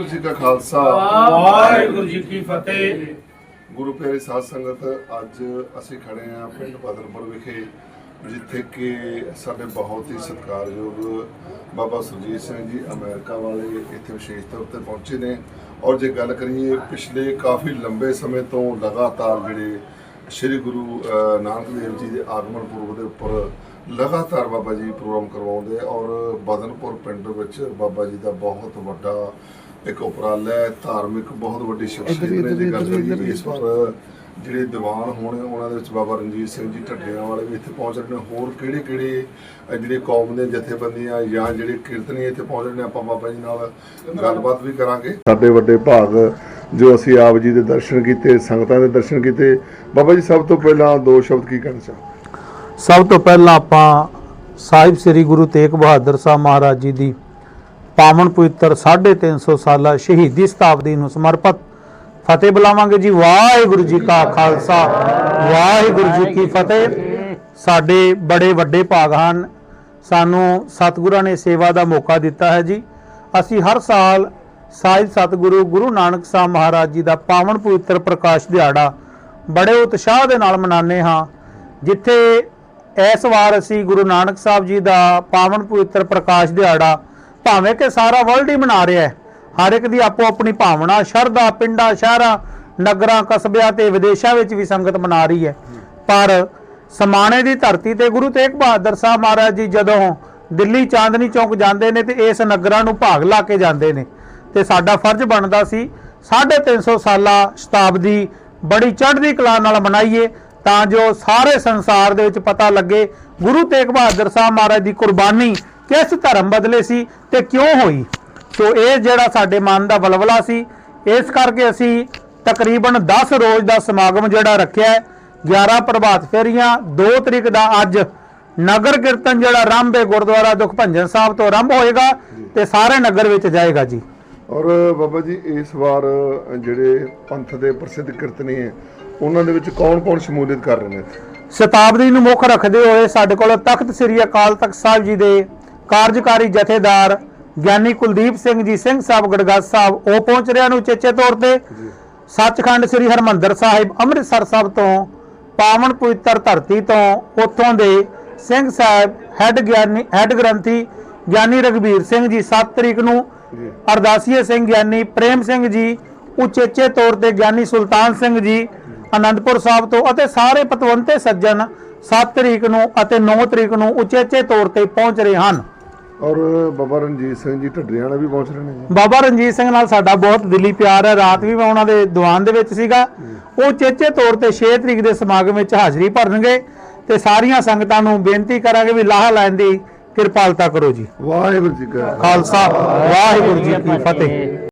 ਵਾਹਿਗੁਰੂ ਜੀ ਕਾ ਖਾਲਸਾ। ਵਾਹਿਗੁਰੂ ਜੀ ਕੀ ਫਤਿਹ। ਗੁਰੂ ਪਿਆਰੀ ਸਾਧ ਸੰਗਤ ਅੱਜ ਅਸੀਂ ਖੜੇ ਹਾਂ ਪਿੰਡ ਬਦਰਪੁਰ ਵਿਖੇ ਜਿੱਥੇ ਕਿ ਸਾਡੇ ਬਹੁਤ ਹੀ ਸਤਿਕਾਰਯੋਗ ਬਾਬਾ ਸੁਰਜੀਤ ਸਿੰਘ ਜੀ ਅਮਰੀਕਾ ਵਾਲੇ ਇੱਥੇ ਵਿਸ਼ੇਸ਼ ਤੌਰ ਤੇ ਪਹੁੰਚੇ ਨੇ। ਔਰ ਜੇ ਗੱਲ ਕਰੀਏ ਪਿਛਲੇ ਕਾਫੀ ਲੰਬੇ ਸਮੇਂ ਤੋਂ ਲਗਾਤਾਰ ਜਿਹੜੇ ਸ੍ਰੀ ਗੁਰੂ ਨਾਨਕ ਦੇਵ ਜੀ ਦੇ ਆਗਮਨ ਪੁਰਬ ਦੇ ਉੱਪਰ ਲਗਾਤਾਰ ਬਾਬਾ ਜੀ ਪ੍ਰੋਗਰਾਮ ਕਰਵਾਉਂਦੇ ਆ। ਔਰ ਬਦਨਪੁਰ ਪਿੰਡ ਵਿੱਚ ਬਾਬਾ ਜੀ ਦਾ ਬਹੁਤ ਵੱਡਾ ਇੱਕ ਉਪਰਾਲਾ ਹੈ ਧਾਰਮਿਕ ਬਹੁਤ ਵੱਡੀ ਸ਼ਖਸੀਅਤ ਨੇ ਜੇ ਗੱਲ ਕਰੀਏ ਇਸ ਵਾਰ ਜਿਹੜੇ ਦੀਵਾਨ ਹੋਣੇ ਉਹਨਾਂ ਦੇ ਵਿੱਚ ਬਾਬਾ ਰਣਜੀਤ ਸਿੰਘ ਜੀ ਢੱਡਿਆਂ ਵਾਲੇ ਵੀ ਇੱਥੇ ਪਹੁੰਚ ਰਹੇ ਨੇ। ਹੋਰ ਕਿਹੜੇ ਕਿਹੜੇ ਜਿਹੜੇ ਕੌਮ ਦੇ ਜਥੇਬੰਦੀਆਂ ਜਾਂ ਜਿਹੜੇ ਕੀਰਤਨੀ ਇੱਥੇ ਪਹੁੰਚ ਰਹੇ ਨੇ ਆਪਾਂ ਬਾਬਾ ਜੀ ਨਾਲ ਗੱਲਬਾਤ ਵੀ ਕਰਾਂਗੇ। ਸਾਡੇ ਵੱਡੇ ਭਾਗ ਜੋ ਅਸੀਂ ਆਪ ਜੀ ਦੇ ਦਰਸ਼ਨ ਕੀਤੇ ਸੰਗਤਾਂ ਦੇ ਦਰਸ਼ਨ ਕੀਤੇ ਬਾਬਾ ਜੀ ਸਭ ਤੋਂ ਪਹਿਲਾਂ ਦੋ ਸ਼ਬਦ ਕੀ ਕਹਿਣਾ ਚਾਹੋ ਸਭ ਤੋਂ ਪਹਿਲਾਂ ਆਪਾਂ ਸਾਹਿਬ ਸ੍ਰੀ ਗੁਰੂ ਤੇਗ ਬਹਾਦਰ ਸਾਹਿਬ ਮਹਾਰਾਜ ਜੀ ਦੀ ਪਾਵਨ ਪਵਿੱਤਰ 350 ਸਾਲਾ ਸ਼ਹੀਦੀ ਸ਼ਤਾਬਦੀ ਨੂੰ ਸਮਰਪਿਤ। ਫਤਿਹ ਬੁਲਾਵਾਂਗੇ ਜੀ। ਵਾਹਿਗੁਰੂ ਜੀ ਕਾ ਖਾਲਸਾ। ਵਾਹਿਗੁਰੂ ਜੀ ਕੀ ਫਤਿਹ। ਸਾਡੇ ਬੜੇ ਵੱਡੇ ਭਾਗ ਹਨ। ਸਾਨੂੰ ਸਤਿਗੁਰਾਂ ਨੇ ਸੇਵਾ ਦਾ ਮੌਕਾ ਦਿੱਤਾ ਹੈ ਜੀ। ਅਸੀਂ ਹਰ ਸਾਲ ਸਾਹਿਬ ਸਤਿਗੁਰੂ ਗੁਰੂ ਨਾਨਕ ਸਾਹਿਬ ਮਹਾਰਾਜ ਜੀ ਦਾ ਪਾਵਨ ਪਵਿੱਤਰ ਪ੍ਰਕਾਸ਼ ਦਿਹਾੜਾ ਬੜੇ ਉਤਸ਼ਾਹ ਦੇ ਨਾਲ ਮਨਾਉਂਦੇ ਹਾਂ। ਜਿੱਥੇ ਇਸ ਵਾਰ ਅਸੀਂ ਗੁਰੂ ਨਾਨਕ ਸਾਹਿਬ ਜੀ ਦਾ ਪਾਵਨ ਪਵਿੱਤਰ ਪ੍ਰਕਾਸ਼ ਦਿਹਾੜਾ ਭਾਵੇਂ ਕਿ ਸਾਰਾ ਵਰਲਡ ਹੀ ਮਨਾ ਰਿਹਾ ਹੈ, ਹਰ ਇੱਕ ਦੀ ਆਪੋ ਆਪਣੀ ਭਾਵਨਾ, ਸ਼ਰਧਾ, ਪਿੰਡਾਂ, ਸ਼ਹਿਰਾਂ, ਨਗਰਾਂ, ਕਸਬਿਆਂ ਤੇ ਵਿਦੇਸ਼ਾਂ ਵਿੱਚ ਵੀ ਸੰਗਤ ਮਨਾ ਰਹੀ ਹੈ। ਪਰ ਸਮਾਣੇ ਦੀ ਧਰਤੀ ਤੇ ਗੁਰੂ ਤੇਗ ਬਹਾਦਰ ਸਾਹਿਬ ਮਹਾਰਾਜ ਜੀ ਜਦੋਂ ਦਿੱਲੀ ਚਾਂਦਨੀ ਚੌਕ ਜਾਂਦੇ ਨੇ ਤੇ ਇਸ ਨਗਰਾਂ ਨੂੰ ਭਾਗ ਲਾ ਕੇ ਜਾਂਦੇ ਨੇ, ਤੇ ਸਾਡਾ ਫਰਜ਼ ਬਣਦਾ ਸੀ 350 ਸਾਲਾ ਸ਼ਤਾਬਦੀ ਬੜੀ ਚੜ੍ਹਦੀ ਕਲਾ ਨਾਲ ਮਨਾਈਏ, ਤਾਂ ਜੋ ਸਾਰੇ ਸੰਸਾਰ ਦੇ ਵਿੱਚ ਪਤਾ ਲੱਗੇ ਗੁਰੂ ਤੇਗ ਬਹਾਦਰ ਸਾਹਿਬ ਮਹਾਰਾਜ ਦੀ ਕੁਰਬਾਨੀ ਕਿਸ ਧਰਮ ਬਦਲੇ ਸੀ ਤੇ ਕਿਉਂ ਹੋਈ? ਸੋ ਇਹ ਜਿਹੜਾ ਸਾਡੇ ਮਨ ਦਾ ਬਲਬਲਾ ਸੀ ਇਸ ਕਰਕੇ ਅਸੀਂ ਤਕਰੀਬਨ 10 ਰੋਜ਼ ਦਾ ਸਮਾਗਮ ਜਿਹੜਾ ਰੱਖਿਆ ਹੈ 11 ਪ੍ਰਭਾਤ ਫੇਰੀਆਂ 2 ਤਰੀਕ ਦਾ ਅੱਜ ਨਗਰ ਕੀਰਤਨ ਜਿਹੜਾ ਰਾਮਬੇ ਗੁਰਦੁਆਰਾ ਦੁਖਭੰਜਨ ਸਾਹਿਬ ਤੋਂ ਆਰੰਭ ਹੋਏਗਾ ਤੇ ਸਾਰੇ ਨਗਰ ਵਿੱਚ ਜਾਏਗਾ ਜੀ। ਔਰ ਬਾਬਾ ਜੀ ਇਸ ਵਾਰ ਜਿਹੜੇ ਪੰਥ ਦੇ ਪ੍ਰਸਿੱਧ ਕੀਰਤਨੀ ਹੈ ਉਹਨਾਂ ਦੇ ਵਿੱਚ ਕੌਣ-ਕੌਣ ਸ਼ਮੂਲੀਅਤ ਕਰ ਰਹੇ ਨੇ? ਸ਼ਤਾਬਦੀ ਨੂੰ ਮੁੱਖ ਰੱਖਦੇ ਹੋਏ ਸਾਡੇ ਕੋਲ ਤਖਤ ਸ੍ਰੀ ਅਕਾਲ ਤਖਤ ਸਾਹਿਬ ਜੀ ਦੇ ਕਾਰਜਕਾਰੀ ਜਥੇਦਾਰ ਗਿਆਨੀ ਕੁਲਦੀਪ ਸਿੰਘ ਜੀ ਸਿੰਘ ਸਾਹਿਬ ਗੜਗੜ ਸਾਹਿਬ ਉਹ ਪਹੁੰਚ ਰਿਹਾ ਨੂੰ ਚੇਚੇ ਤੌਰ ਤੇ। ਸੱਚਖੰਡ ਸ੍ਰੀ ਹਰਮੰਦਰ ਸਾਹਿਬ ਅੰਮ੍ਰਿਤਸਰ ਸਾਹਿਬ ਤੋਂ ਪਾਵਨ ਪਵਿੱਤਰ ਧਰਤੀ ਤੋਂ ਉੱਥੋਂ ਦੇ ਸਿੰਘ ਸਾਹਿਬ ਹੈੱਡ ਗਿਆਨੀ ਹੈੱਡ ਗ੍ਰੰਥੀ ਗਿਆਨੀ ਰਗਵੀਰ ਸਿੰਘ ਜੀ 7 ਤਰੀਕ ਨੂੰ ਅਰਦਾਸੀਏ ਸਿੰਘ ਗਿਆਨੀ ਪ੍ਰੇਮ ਸਿੰਘ ਜੀ ਉਚੇਚੇ ਤੌਰ ਤੇ ਗਿਆਨੀ ਸੁਲਤਾਨ ਸਿੰਘ ਜੀ ਆਨੰਦਪੁਰ ਸਾਹਿਬ ਤੋਂ ਅਤੇ ਸਾਰੇ ਪਤਵੰਤੇ ਸੱਜਣ 7 ਤਰੀਕ ਨੂੰ ਅਤੇ 9 ਤਰੀਕ ਨੂੰ ਉਚੇਚੇ ਤੌਰ ਤੇ ਪਹੁੰਚ ਰਹੇ ਹਨ। ਔਰ ਬਾਬਾ ਰਣਜੀਤ ਸਿੰਘ ਜੀ ਢੱਡਰੀਆਂ ਵਾਲੇ ਵੀ ਪਹੁੰਚ ਰਹੇ ਨੇ ਜੀ। ਬਾਬਾ ਰਣਜੀਤ ਸਿੰਘ ਨਾਲ ਸਾਡਾ ਬਹੁਤ ਦਿਲੀ ਪਿਆਰ ਹੈ। ਰਾਤ ਵੀ ਮੈਂ ਉਹਨਾਂ ਦੇ ਦੀਵਾਨ ਦੇ ਵਿੱਚ ਸੀਗਾ। ਉਹ ਚੇਚੇ ਤੌਰ ਤੇ 6 ਤਰੀਕ ਦੇ ਸਮਾਗਮ ਵਿੱਚ ਹਾਜ਼ਰੀ ਭਰਨਗੇ ਤੇ ਸਾਰੀਆਂ ਸੰਗਤਾਂ ਨੂੰ ਬੇਨਤੀ ਕਰਾਂਗੇ ਵੀ ਲਾਹ ਲੈਣ ਦੀ ਕਿਰਪਾਲਤਾ ਕਰੋ ਜੀ। ਵਾਹਿਗੁਰੂ ਜੀ ਕਾ ਖਾਲਸਾ। ਵਾਹਿਗੁਰੂ ਜੀ ਕੀ ਫਤਿਹ।